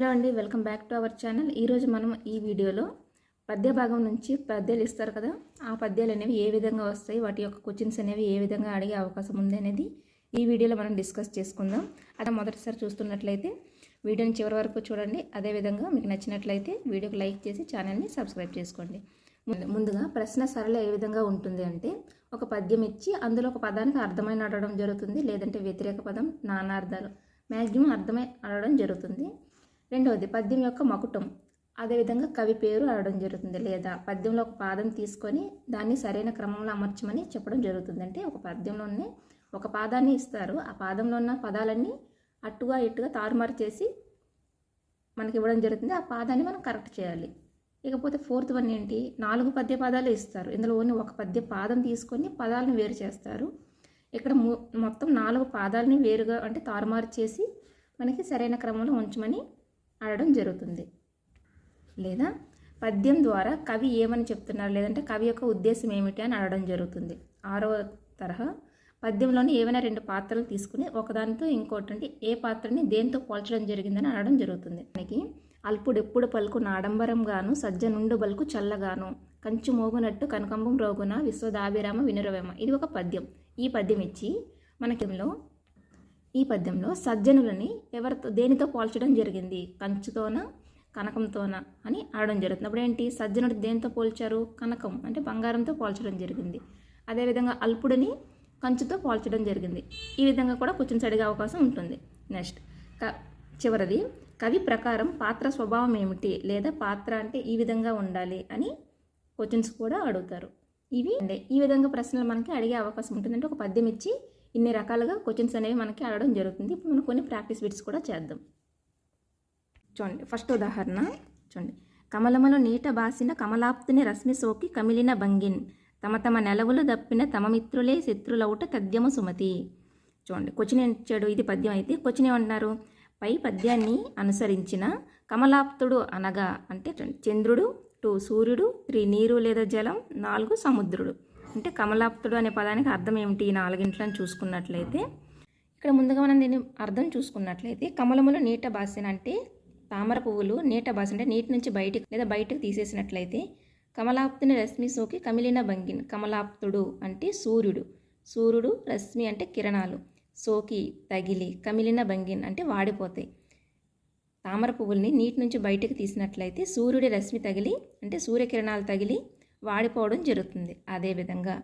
Hello అండి welcome back to our channel. ఈరోజు మనం ఈ వీడియోలో పద్య భాగం నుంచి పద్యాలు ఇస్తారు కదా. ఆ పద్యాలు అనేవి ఏ విధంగా వస్తాయి? వాటి యొక్క క్వశ్చన్స్ అనేవి ఏ విధంగా అడిగే అవకాశం ఉంది అనేది ఈ వీడియోలో మనం డిస్కస్ చేసుకుందాం. అలా మొదటిసారి చూస్తున్నట్లయితే వీడియోని చివరి వరకు చూడండి. అదేవిధంగా మీకు నచ్చినట్లయితే వీడియోకి లైక్ చేసి ఛానల్ని సబ్స్క్రైబ్ చేసుకోండి. ముందు- ముందుగా ప్రశ్న సరళ ఏ విధంగా ఉంటుంది అంటే ఒక పద్యం ఇచ్చి అందులో ఒక పదానికి అర్థమైన అడగడం జరుగుతుంది లేదంటే వ్యతిరేక పదం నానార్థాలు. మ్యాక్సిమం అర్థమై అడగడం జరుగుతుంది. రెండవది పద్యం యొక్క మకుటం. అదేవిధంగా కవి పేరు అడగడం జరుగుతుంది లేదా పద్యంలో ఒక పాదం తీసుకొని దాన్ని సరైన క్రమంలో అమర్చమని చెప్పడం జరుగుతుంది. అంటే ఒక పద్యంలోనే ఒక పాదాన్ని ఇస్తారు. ఆ పాదంలో ఉన్న పదాలన్నీ అట్టుగా ఇట్టుగా తారుమారు చేసి మనకి ఇవ్వడం జరుగుతుంది. ఆ పాదాన్ని మనం కరెక్ట్ చేయాలి. ఇకపోతే ఫోర్త్ వన్ ఏంటి? నాలుగు పద్య పాదాలు ఇస్తారు. ఇందులో ఓన్లీ ఒక పద్య పాదం తీసుకొని పదాలను వేరు చేస్తారు. ఇక్కడ మొత్తం నాలుగు పాదాలని వేరుగా అంటే తారుమారు చేసి మనకి సరైన క్రమంలో ఉంచమని అడగడం జరుగుతుంది. లేదా పద్యం ద్వారా కవి ఏమని చెప్తున్నారు? లేదంటే కవి యొక్క ఉద్దేశం ఏమిటి అని అడగడం జరుగుతుంది. ఆరవ తరహా పద్యంలోని ఏవైనా రెండు పాత్రలు తీసుకుని ఒకదానితో ఇంకోటి అంటే ఏ పాత్రని దేంతో పోల్చడం జరిగిందని అడగడం జరుగుతుంది. మనకి అల్పుడెప్పుడు పలుకు నాడంబరంగాను సజ్జనుండు బలుకు చల్లగాను కంచు మోగునట్టు కనకంబం రోగున విశ్వదాభిరామ వినురవేమ. ఇది ఒక పద్యం. ఈ పద్యం ఇచ్చి మనకిలో ఈ పద్యంలో సజ్జనులని ఎవరితో దేనితో పోల్చడం జరిగింది? కంచుతోన కనకంతోన అని ఆడడం జరుగుతుంది. అప్పుడు ఏంటి? సజ్జనుడు దేనితో పోల్చారు? కనకం అంటే బంగారంతో పోల్చడం జరిగింది. అదేవిధంగా అల్పుడిని కంచుతో పోల్చడం జరిగింది. ఈ విధంగా కూడా క్వశ్చన్స్ అడిగే అవకాశం ఉంటుంది. నెక్స్ట్ క చివరిది కవి ప్రకారం పాత్ర స్వభావం ఏమిటి? లేదా పాత్ర అంటే ఈ విధంగా ఉండాలి అని క్వశ్చన్స్ కూడా అడుగుతారు. ఇవి అంటే ఈ విధంగా ప్రశ్నలు మనకి అడిగే అవకాశం ఉంటుంది. అంటే ఒక పద్యం ఇచ్చి ఇన్ని రకాలుగా క్వశ్చన్స్ అనేవి మనకి అడగడం జరుగుతుంది. ఇప్పుడు మనం కొన్ని ప్రాక్టీస్ బిట్స్ కూడా చేద్దాం. చూడండి ఫస్ట్ ఉదాహరణ చూడండి. కమలములు నీట బాసిన కమలాప్తుని రశ్మి సోకి కమిలిన భంగిన్. తమ తమ నెలవులు దప్పిన తమ మిత్రులే శత్రులవుట తద్యము సుమతి. చూడండి క్వశ్చన్ ఇచ్చాడు ఇది పద్యం అయితే క్వశ్చన్ ఏమంటున్నారు? పై పద్యాన్ని అనుసరించిన కమలాప్తుడు అనగా అంటే చూడండి, చంద్రుడు టూ సూర్యుడు త్రీ నీరు లేదా జలం నాలుగు సముద్రుడు. అంటే కమలాప్తుడు అనే పదానికి అర్థం ఏమిటి ఈ నాలుగింట్లను చూసుకున్నట్లయితే? ఇక్కడ ముందుగా మనం దీన్ని అర్థం చూసుకున్నట్లయితే కమలములు నీట బాసిన అంటే తామర పువ్వులు నీట బాసిన అంటే నీటి నుంచి బయటికి లేదా బయటకు తీసేసినట్లయితే కమలాప్తుని రశ్మి సోకి కమిలిన భంగిన్ కమలాప్తుడు అంటే సూర్యుడు. సూర్యుడు రశ్మి అంటే కిరణాలు. సోకి తగిలి కమిలిన భంగిన్ అంటే వాడిపోతాయి. తామర పువ్వుల్ని నీటి నుంచి బయటకు తీసినట్లయితే సూర్యుడి రశ్మి తగిలి అంటే సూర్యకిరణాలు తగిలి వాడిపోవడం జరుగుతుంది. అదేవిధంగా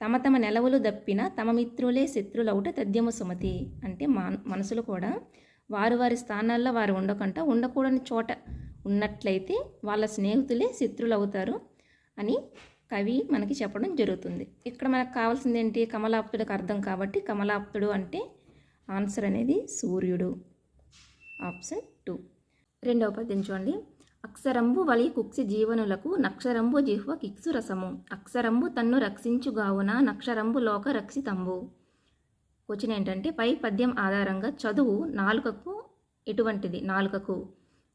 తమ తమ నెలవులు దప్పిన తమ మిత్రులే శత్రులవుట తద్యమ సుమతి అంటే మా మనసులు కూడా వారు వారి స్థానాల్లో వారు ఉండకుండా ఉండకూడని చోట ఉన్నట్లయితే వాళ్ళ స్నేహితులే శత్రులు అవుతారు అని కవి మనకి చెప్పడం జరుగుతుంది. ఇక్కడ మనకు కావాల్సింది ఏంటి? కమలాప్తుడికి అర్థం కాబట్టి కమలాప్తుడు అంటే ఆన్సర్ అనేది సూర్యుడు. Option two. రెండవ పద్యం చూడండి. అక్షరంబు వలి కుక్సి జీవనులకు నక్షరంబు జిహ్వ కిక్సు రసము. అక్షరంబు తన్ను రక్షించుగావున నక్షరంబు లోక రక్షితంబు. క్వశ్చన్ ఏంటంటే పై పద్యం ఆధారంగా చదువు నాలుకకు ఎటువంటిది? నాలుకకు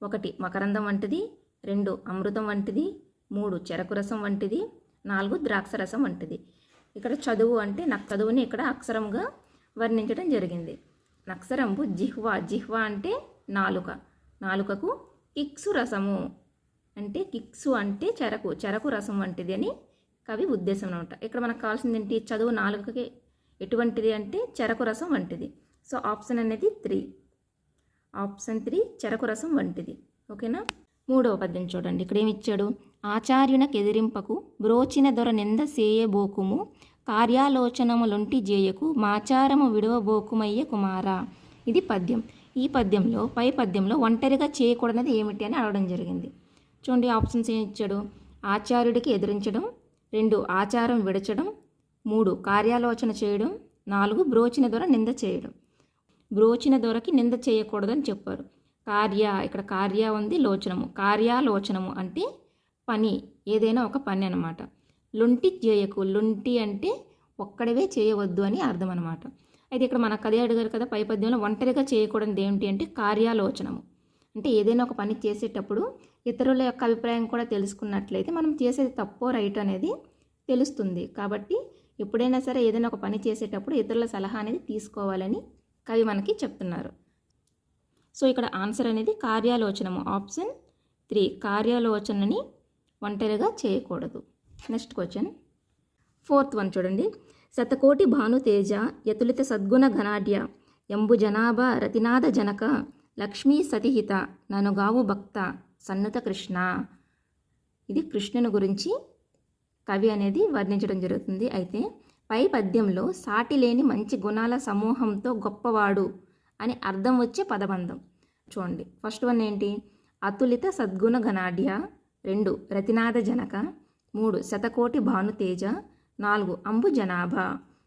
ఒకటి మకరందం వంటిది రెండు అమృతం వంటిది మూడు చెరకు రసం వంటిది నాలుగు ద్రాక్ష రసం వంటిది. ఇక్కడ చదువు అంటే నాకు చదువుని ఇక్కడ అక్షరంగా వర్ణించడం జరిగింది. నక్షరంబు జిహ్వ జిహ్వ అంటే నాలుక. నాలుకకు కిక్సు రసము అంటే కిక్సు అంటే చెరకు చెరకు రసం వంటిది అని కవి ఉద్దేశం అనమాట ఇక్కడ మనకు కావాల్సింది ఏంటి? చదువు నాలుగుకి ఎటువంటిది అంటే చెరకు రసం వంటిది. సో ఆప్షన్ అనేది త్రీ. ఆప్షన్ త్రీ చెరకు రసం వంటిది. ఓకేనా? మూడవ పద్యం చూడండి. ఇక్కడ ఏమిచ్చాడు ఆచార్యునకు ఎదిరింపకు బ్రోచిన దొర నింద సేయబోకుము కార్యాలోచనములొంటి జేయకు మాచారము విడవబోకుమయ్య కుమారా. ఇది పద్యం. ఈ పద్యంలో పై పద్యంలో ఒంటరిగా చేయకూడనది ఏమిటి అని అడగడం జరిగింది. చూడండి ఆప్షన్స్ ఏం ఇచ్చాడు? ఆచార్యుడికి ఎదిరించడం రెండు ఆచారం విడచడం మూడు కార్యాలోచన చేయడం నాలుగు బ్రోచిన దొర నింద చేయడం. బ్రోచిన దొరకి నింద చేయకూడదని చెప్పారు. కార్య ఇక్కడ కార్య ఉంది లోచనము. కార్యాలోచనము అంటే పని ఏదైనా ఒక పని అనమాట లొంటి చేయకు లొంటి అంటే ఒక్కడవే చేయవద్దు అని అర్థం అనమాట అయితే ఇక్కడ మనకు అదే అడిగారు కదా పై పద్యంలో ఒంటరిగా చేయకూడదు ఏమిటి అంటే కార్యాలోచనము. అంటే ఏదైనా ఒక పని చేసేటప్పుడు ఇతరుల యొక్క అభిప్రాయం కూడా తెలుసుకున్నట్లయితే మనం చేసేది తప్పో రైట్ అనేది తెలుస్తుంది. కాబట్టి ఎప్పుడైనా సరే ఏదైనా ఒక పని చేసేటప్పుడు ఇతరుల సలహా అనేది తీసుకోవాలని కవి మనకి చెప్తున్నారు. సో ఇక్కడ ఆన్సర్ అనేది కార్యాలోచనము. ఆప్షన్ త్రీ కార్యాలోచనని ఒంటరిగా చేయకూడదు. Next question. ఫోర్త్ వన్ చూడండి. శతకోటి భానుతేజ యతులిత సద్గుణ ఘనాఢ్య ఎంబు జనాభా రతినాథ జనక లక్ష్మీ సతిహిత ననుగావు భక్త సన్నుత కృష్ణ. ఇది కృష్ణుని గురించి కవి అనేది వర్ణించడం జరుగుతుంది. అయితే పై పద్యంలో సాటి లేని మంచి గుణాల సమూహంతో గొప్పవాడు అని అర్థం వచ్చే పదబంధం. చూడండి ఫస్ట్ వన్ ఏంటి? అతులిత సద్గుణ ఘనాఢ్య రెండు రతినాథ జనక మూడు శతకోటి భానుతేజ నాలుగు. అంబు జనాభా.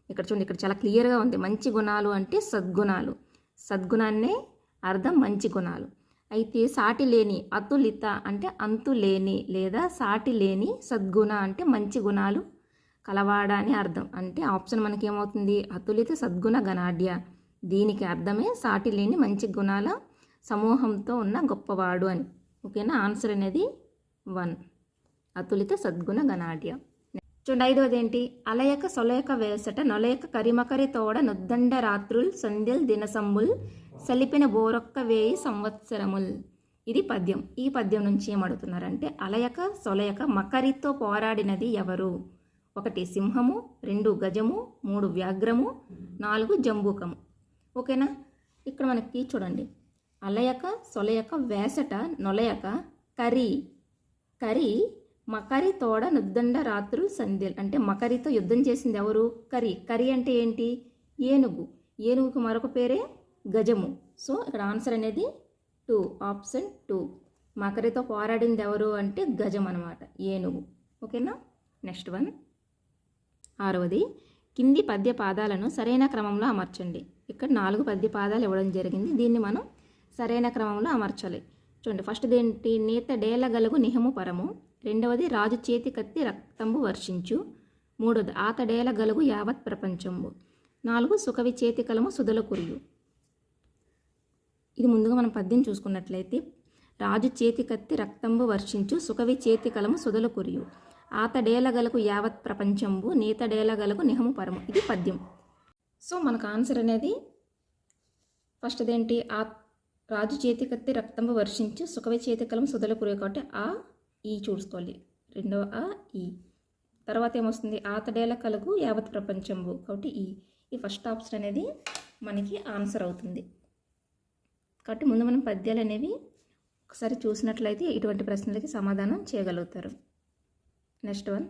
ఇక్కడ చూడండి ఇక్కడ చాలా క్లియర్గా ఉంది. మంచి గుణాలు అంటే సద్గుణాలు. సద్గుణాన్నే అర్థం మంచి గుణాలు. అయితే సాటి లేని అతులిత అంటే అంతు లేని లేదా సాటి లేని సద్గుణ అంటే మంచి గుణాలు. కలవాడ అని అర్థం. అంటే ఆప్షన్ మనకి ఏమవుతుంది అతులిత సద్గుణ గణాఢ్య దీనికి అర్థమే సాటి లేని మంచి గుణాల సమూహంతో ఉన్న గొప్పవాడు అని. ఓకేనా? ఆన్సర్ అనేది వన్. అతులిత సద్గుణ గణాఢ్య చూడండి ఐదవది ఏంటి అలయక సొలయక వేసట నొలయక కరిమకరి తోడ నుద్దండ రాత్రుల్ సంధ్యల్ దినసంబుల్ సలిపిన బోరొక్క వేయి సంవత్సరముల్. ఇది పద్యం. ఈ పద్యం నుంచి ఏమడుగుతున్నారంటే అలయక సొలయక మకరితో పోరాడినది ఎవరు? ఒకటి సింహము రెండు గజము మూడు వ్యాఘ్రము నాలుగు జంబూకము. ఓకేనా? ఇక్కడ మనకి చూడండి. అలయక సొలయక వేసట నొలయక కరి కరి మకరి తోడ నుద్దండ రాత్రు సంధ్యలు. అంటే మకరితో యుద్ధం చేసింది ఎవరు? కరి. కరి అంటే ఏంటి? ఏనుగు. ఏనుగుకు మరొక పేరే గజము. సో ఇక్కడ ఆన్సర్ అనేది టూ. Option two. మకరితో పోరాడింది ఎవరు అంటే గజం అనమాట ఏనుగు. ఓకేనా? Next one. ఆరవది. కింది పద్య పాదాలను సరైన క్రమంలో అమర్చండి. ఇక్కడ నాలుగు పద్య పాదాలు ఇవ్వడం జరిగింది. దీన్ని మనం సరైన క్రమంలో అమర్చాలి. చూడండి ఫస్ట్ దేంటి నేత డేల గలుగు నిహము పరము. రెండవది రాజు చేతి కత్తి రక్తంబు వర్షించు. మూడవది ఆతడేల గలుగు యావత్ ప్రపంచంబు. నాలుగు సుఖవి చేతి కలము సుధల కురియు. ఇది ముందుగా మనం పద్యం చూసుకున్నట్లయితే రాజు చేతి కత్తి రక్తంబు వర్షించు సుఖవి చేతి కలము సుధల కురియు. ఆతడేలగలకు యావత్ ప్రపంచంబు నీతడేలగలకు నిహము పరము. ఇది పద్యం. సో మనకు ఆన్సర్ అనేది ఫస్ట్ అదేంటి ఆ రాజు చేతి కత్తి రక్తంబు వర్షించు సుఖవి చేతి కలం సుధల కురియు కాబట్టి ఆ ఈ చూసుకోవాలి. రెండవ ఆ ఈ. తర్వాత ఏమొస్తుంది? ఆతడేల కలుగు యావత్ ప్రపంచంబు. కాబట్టి ఈ. ఈ ఫస్ట్ ఆప్షన్ అనేది మనకి ఆన్సర్ అవుతుంది. కాబట్టి ముందు మనం పద్యాలు అనేవి ఒకసారి చూసినట్లయితే ఇటువంటి ప్రశ్నలకి సమాధానం చేయగలుగుతారు. Next one.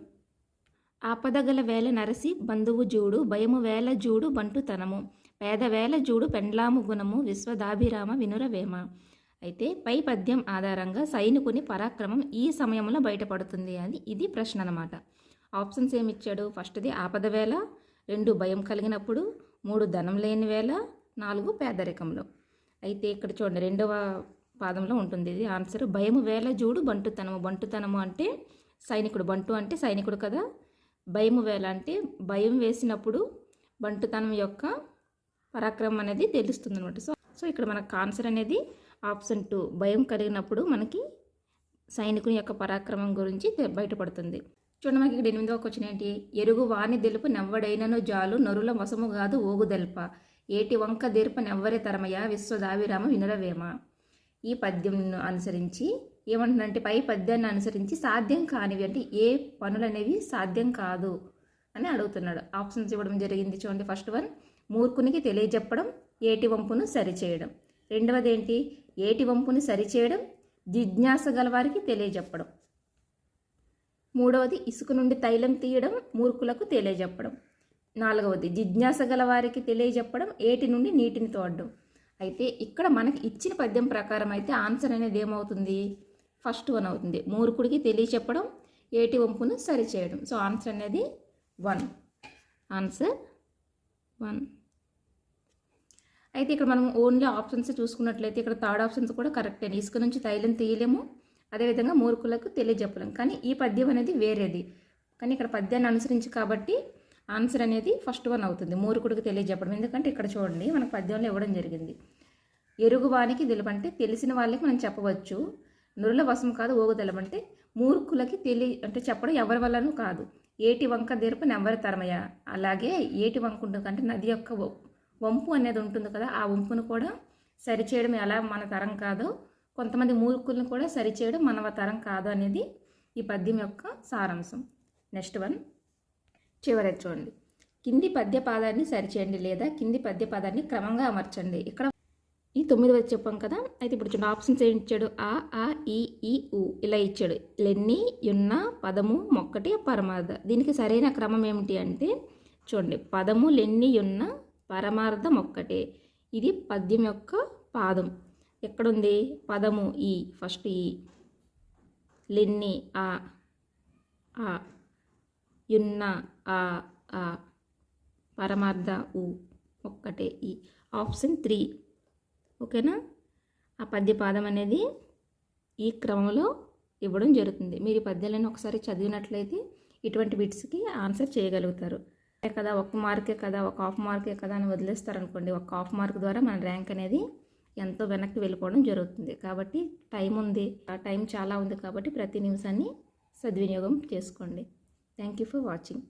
ఆపదగల వేల నరసి బంధువు జూడు భయము వేల జూడు బంటుతనము. పేద వేల జూడు పెండ్లాము గుణము విశ్వదాభిరామ వినురవేమ అయితే పై పద్యం ఆధారంగా సైనికుని పరాక్రమం ఈ సమయంలో బయటపడుతుంది అని ఇది ప్రశ్న అనమాట ఆప్షన్స్ ఏమి ఇచ్చాడు ఫస్ట్ది ఆపద వేళ రెండు భయం కలిగినప్పుడు మూడు ధనం లేని వేళ నాలుగు పేదరికంలో. అయితే ఇక్కడ చూడండి రెండవ పాదంలో ఉంటుంది ఇది ఆన్సర్. భయము వేళ జూడు బంటుతనము. బంటుతనము అంటే సైనికుడు. బంటు అంటే సైనికుడు కదా. భయము వేళ అంటే భయం వేసినప్పుడు బంటుతనం యొక్క పరాక్రమం అనేది తెలుస్తుంది అనమాట సో సో ఇక్కడ మనకు ఆన్సర్ అనేది ఆప్షన్ టూ భయం కలిగినప్పుడు మనకి సైనికుని యొక్క పరాక్రమం గురించి బయటపడుతుంది. చూడండి మనకి ఇక్కడ ఎనిమిదవ క్వశ్చన్ ఏంటి? ఎరుగు వాణి తెలుపు నెవ్వడైనను జాలు నరుల వసము కాదు ఓగు దెల్ప. ఏటి వంక దీర్ప నెవ్వరి తరమయ విశ్వదావిరామ వినరవేమ. ఈ పద్యంను అనుసరించి ఏమంటున్నారంటే పై పద్యాన్ని అనుసరించి సాధ్యం కానివి అంటే ఏ పనులు అనేవి సాధ్యం కాదు అని అడుగుతున్నాడు. ఆప్షన్స్ ఇవ్వడం జరిగింది చూడండి. ఫస్ట్ వన్ మూర్ఖునికి తెలియజెప్పడం ఏటి వంపును సరిచేయడం. రెండవది ఏంటి? ఏటి వంపుని సరిచేయడం జిజ్ఞాస గలవారికి తెలియజెప్పడం. మూడవది ఇసుక నుండి తైలం తీయడం మూర్ఖులకు తెలియజెప్పడం. నాలుగవది జిజ్ఞాస గలవారికి తెలియజెప్పడం ఏటి నుండి నీటిని తోడడం. అయితే ఇక్కడ మనకి ఇచ్చిన పద్యం ప్రకారం అయితే ఆన్సర్ అనేది ఏమవుతుంది? ఫస్ట్ వన్ అవుతుంది. మూర్ఖుడికి తెలియచెప్పడం ఏటి వంపును సరిచేయడం. సో ఆన్సర్ అనేది వన్. Answer one. అయితే ఇక్కడ మనం ఓన్లీ ఆప్షన్స్ చూసుకున్నట్లయితే ఇక్కడ థర్డ్ ఆప్షన్స్ కూడా కరెక్టే ఇసుక నుంచి తైలం తీయలేము. అదేవిధంగా మూర్ఖులకు తెలియజెప్పలేము కానీ ఈ పద్యం అనేది వేరేది. కానీ ఇక్కడ పద్యాన్ని అనుసరించి కాబట్టి ఆన్సర్ అనేది ఫస్ట్ వన్ అవుతుంది. మూర్ఖుడికి తెలియజెప్పడం. ఎందుకంటే ఇక్కడ చూడండి మనకు పద్యంలో ఇవ్వడం జరిగింది. ఎరుగువానికి తెలుపంటే తెలిసిన వాళ్ళకి మనం చెప్పవచ్చు. నురుల వశం కాదు ఓగు తెలమంటే మూర్ఖులకి తెలి అంటే చెప్పడం ఎవరి వల్లనూ కాదు. ఏటి వంక దీర్పని ఎవరి తరమయ. అలాగే ఏటి వంక కంటే నది యొక్క వంపు అనేది ఉంటుంది కదా ఆ వంపును కూడా సరిచేయడం ఎలా మన తరం కాదో కొంతమంది మూర్ఖులను కూడా సరిచేయడం మన తరం కాదు అనేది ఈ పద్యం యొక్క సారాంశం. Next one. చివరి చూడండి. కింది పద్య పాదాన్ని సరిచేయండి లేదా కింది పద్యపాదాన్ని క్రమంగా అమర్చండి. ఇక్కడ ఈ తొమ్మిది వచ్చి చెప్పాం కదా అయితే ఇప్పుడు చూడండి ఆప్షన్స్ ఏం ఇచ్చాడు? ఆ ఆ ఈ ఈ ఉ ఇలా ఇచ్చాడు. లెన్ని యున్న పదము మొక్కటి పరమార్థ. దీనికి సరైన క్రమం ఏమిటి అంటే చూడండి పదము లెన్ని యున్న పరమార్థం ఒక్కటే. ఇది పద్యం యొక్క పాదం. ఎక్కడుంది? పదము ఈ ఫస్ట్ ఈ. లిన్ని ఆ ఆ. యున్న ఆ ఆ. పరమార్థ ఉ ఒక్కటే ఈ. Option three. ఓకేనా? ఆ పద్య పాదం అనేది ఈ క్రమంలో ఇవ్వడం జరుగుతుంది. మీరు ఈ పద్యాలను ఒకసారి చదివినట్లయితే ఇటువంటి బిట్స్కి ఆన్సర్ చేయగలుగుతారు. కదా ఒక మార్కే కదా ఒక హాఫ్ మార్కే కదా అని వదిలేస్తారనుకోండి ఒక హాఫ్ మార్క్ ద్వారా మన ర్యాంక్ అనేది ఎంతో వెనక్కి వెళ్ళిపోవడం జరుగుతుంది. కాబట్టి టైం ఉంది ఆ టైం చాలా ఉంది కాబట్టి ప్రతి నిమిషాన్ని సద్వినియోగం చేసుకోండి. Thank you for watching.